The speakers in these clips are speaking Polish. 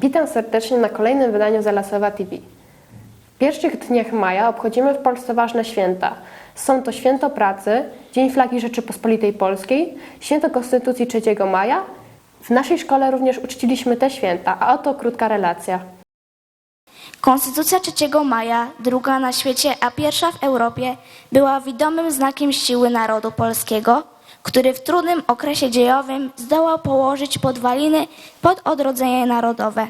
Witam serdecznie na kolejnym wydaniu Zalasowa TV. W pierwszych dniach maja obchodzimy w Polsce ważne święta. Są to Święto Pracy, Dzień Flagi Rzeczypospolitej Polskiej, Święto Konstytucji 3 maja. W naszej szkole również uczciliśmy te święta, a oto krótka relacja. Konstytucja 3 maja, druga na świecie, a pierwsza w Europie, była widomym znakiem siły narodu polskiego, który w trudnym okresie dziejowym zdołał położyć podwaliny pod odrodzenie narodowe.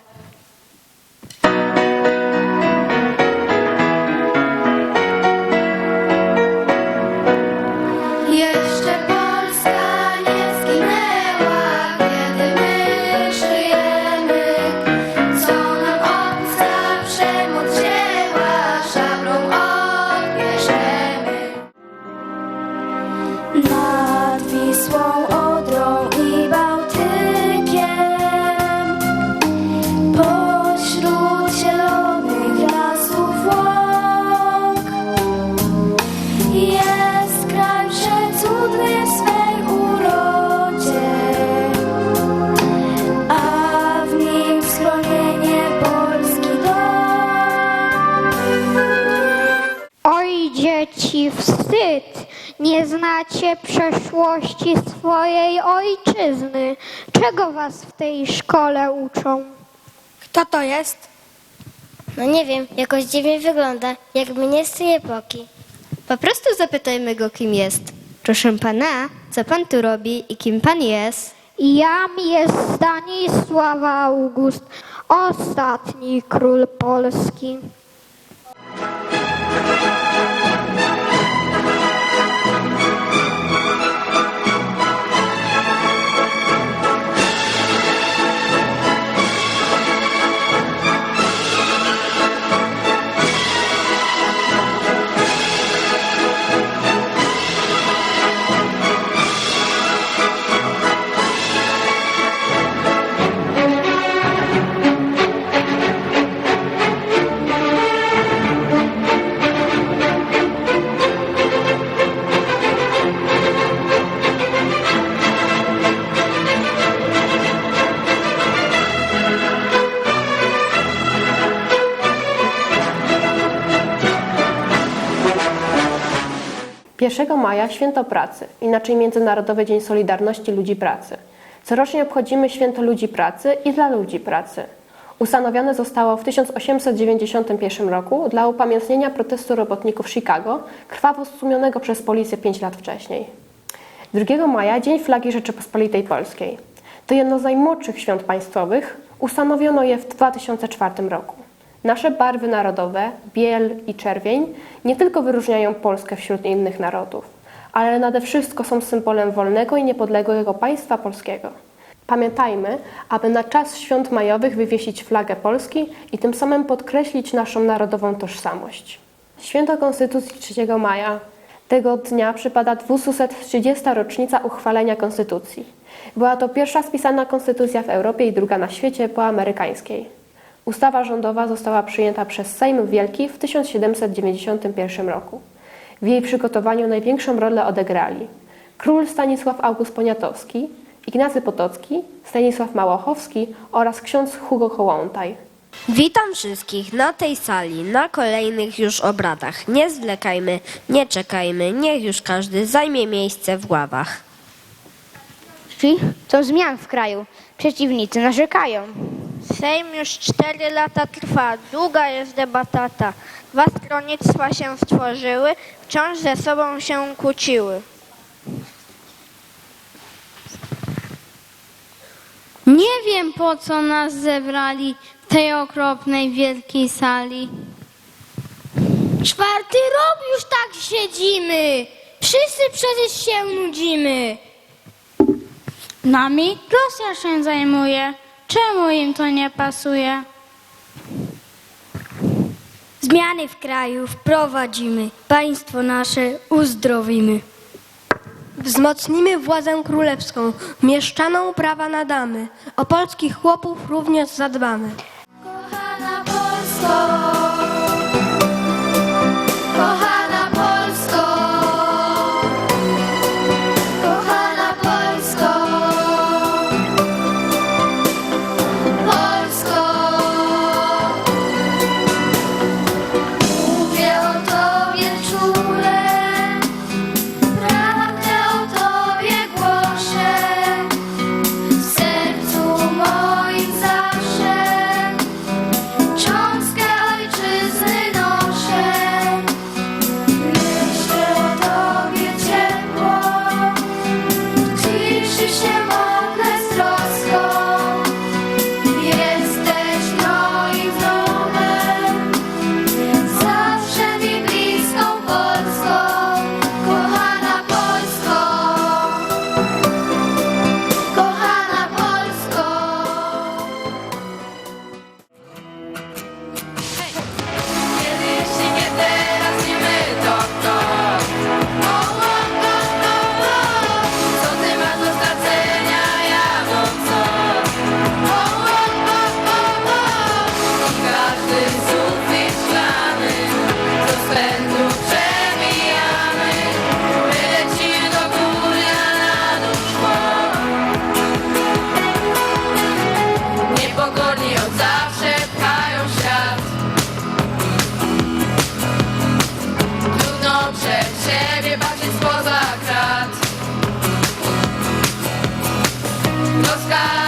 Wstyd! Nie znacie przeszłości swojej ojczyzny. Czego was w tej szkole uczą? Kto to jest? No nie wiem, jakoś dziwnie wygląda, jakby nie z tej epoki. Po prostu zapytajmy go, kim jest. Proszę pana, co pan tu robi i kim pan jest? Jam jest Stanisław August, ostatni król Polski. Pierwszego maja Święto Pracy, inaczej Międzynarodowy Dzień Solidarności Ludzi Pracy. Corocznie obchodzimy Święto Ludzi Pracy i dla ludzi pracy. Ustanowione zostało w 1891 roku dla upamiętnienia protestu robotników Chicago, krwawo stłumionego przez policję 5 lat wcześniej. 2 maja Dzień Flagi Rzeczypospolitej Polskiej. To jedno z najmłodszych świąt państwowych, ustanowiono je w 2004 roku. Nasze barwy narodowe, biel i czerwień, nie tylko wyróżniają Polskę wśród innych narodów, ale nade wszystko są symbolem wolnego i niepodległego państwa polskiego. Pamiętajmy, aby na czas świąt majowych wywiesić flagę Polski i tym samym podkreślić naszą narodową tożsamość. Święto Konstytucji 3 maja. Tego dnia przypada 230. rocznica uchwalenia Konstytucji. Była to pierwsza spisana konstytucja w Europie i druga na świecie po amerykańskiej. Ustawa rządowa została przyjęta przez Sejm Wielki w 1791 roku. W jej przygotowaniu największą rolę odegrali król Stanisław August Poniatowski, Ignacy Potocki, Stanisław Małochowski oraz ksiądz Hugo Hołątaj. Witam wszystkich na tej sali, na kolejnych już obradach. Nie zwlekajmy, nie czekajmy, niech już każdy zajmie miejsce w ławach. Co zmian w kraju? Przeciwnicy narzekają. Sejm już cztery lata trwa, długa jest debatata. Dwa stronnictwa się stworzyły, wciąż ze sobą się kłóciły. Nie wiem po co nas zebrali w tej okropnej wielkiej sali. Czwarty rok już tak siedzimy. Wszyscy przecież się nudzimy. Nami Rosja się zajmuje. Czemu im to nie pasuje? Zmiany w kraju wprowadzimy, państwo nasze uzdrowimy. Wzmocnimy władzę królewską, mieszczaną prawa nadamy. O polskich chłopów również zadbamy. sky.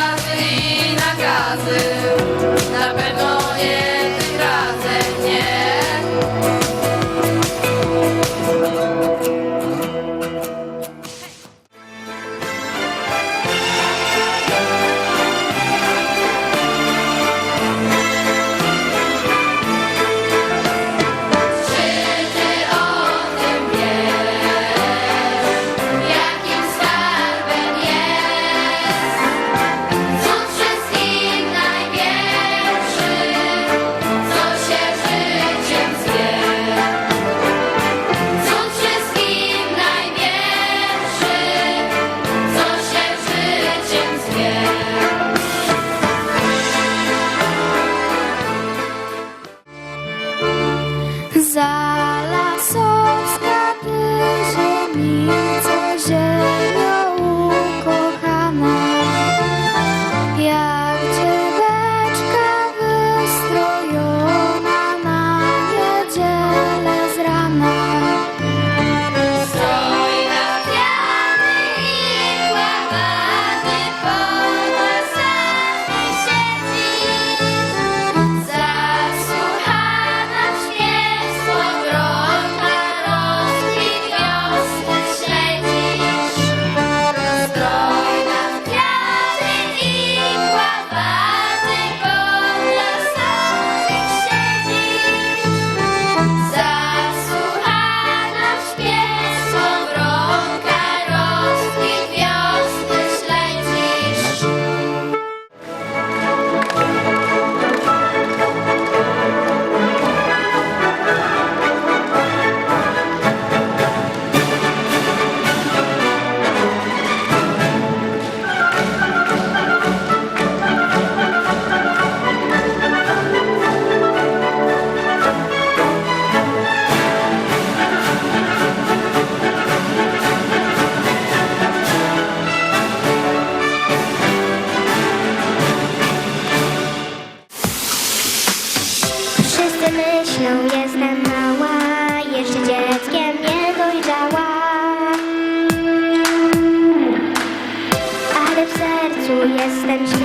and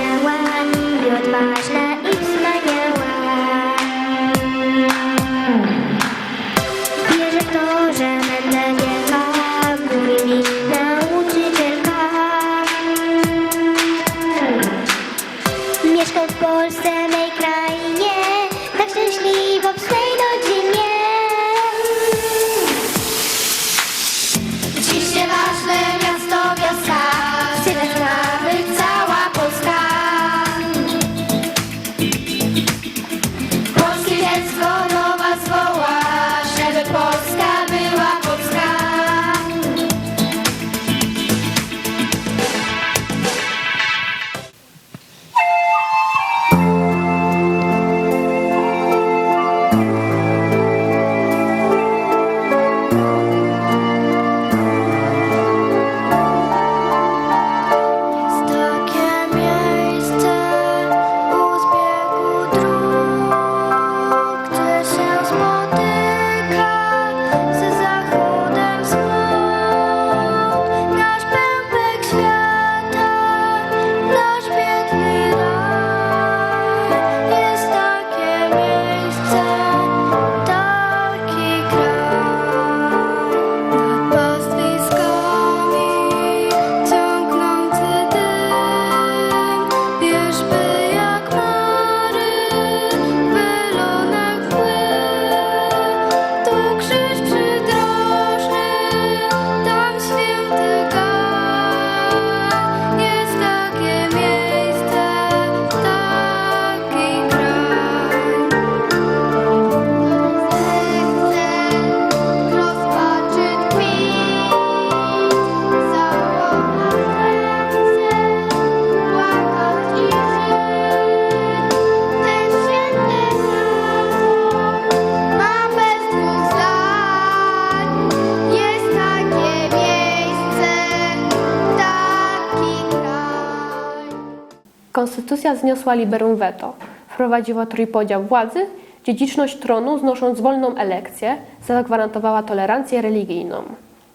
Konstytucja zniosła liberum veto, wprowadziła trójpodział władzy, dziedziczność tronu znosząc wolną elekcję, zagwarantowała tolerancję religijną,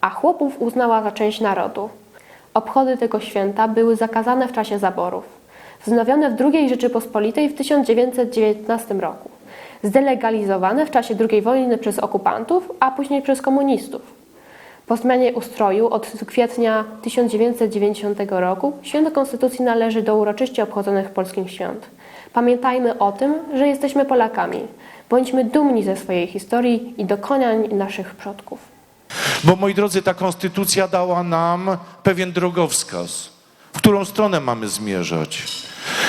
a chłopów uznała za część narodu. Obchody tego święta były zakazane w czasie zaborów, wznowione w II Rzeczypospolitej w 1919 roku, zdelegalizowane w czasie II wojny przez okupantów, a później przez komunistów. Po zmianie ustroju od kwietnia 1990 roku święto Konstytucji należy do uroczyście obchodzonych polskich świąt. Pamiętajmy o tym, że jesteśmy Polakami. Bądźmy dumni ze swojej historii i dokonań naszych przodków. Bo moi drodzy, ta konstytucja dała nam pewien drogowskaz, w którą stronę mamy zmierzać.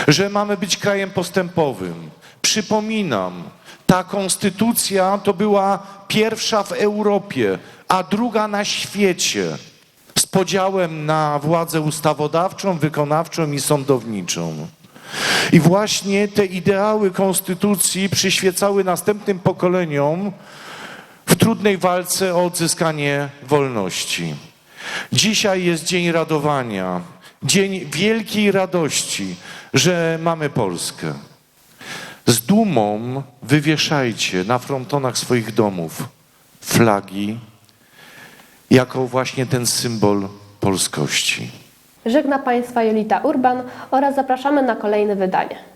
Że mamy być krajem postępowym. Przypominam, ta konstytucja to była pierwsza w Europie, a druga na świecie. Z podziałem na władzę ustawodawczą, wykonawczą i sądowniczą. I właśnie te ideały konstytucji przyświecały następnym pokoleniom w trudnej walce o odzyskanie wolności. Dzisiaj jest dzień radowania, dzień wielkiej radości, że mamy Polskę. Z dumą wywieszajcie na frontonach swoich domów flagi jako właśnie ten symbol polskości. Żegna Państwa Jolita Urban oraz zapraszamy na kolejne wydanie.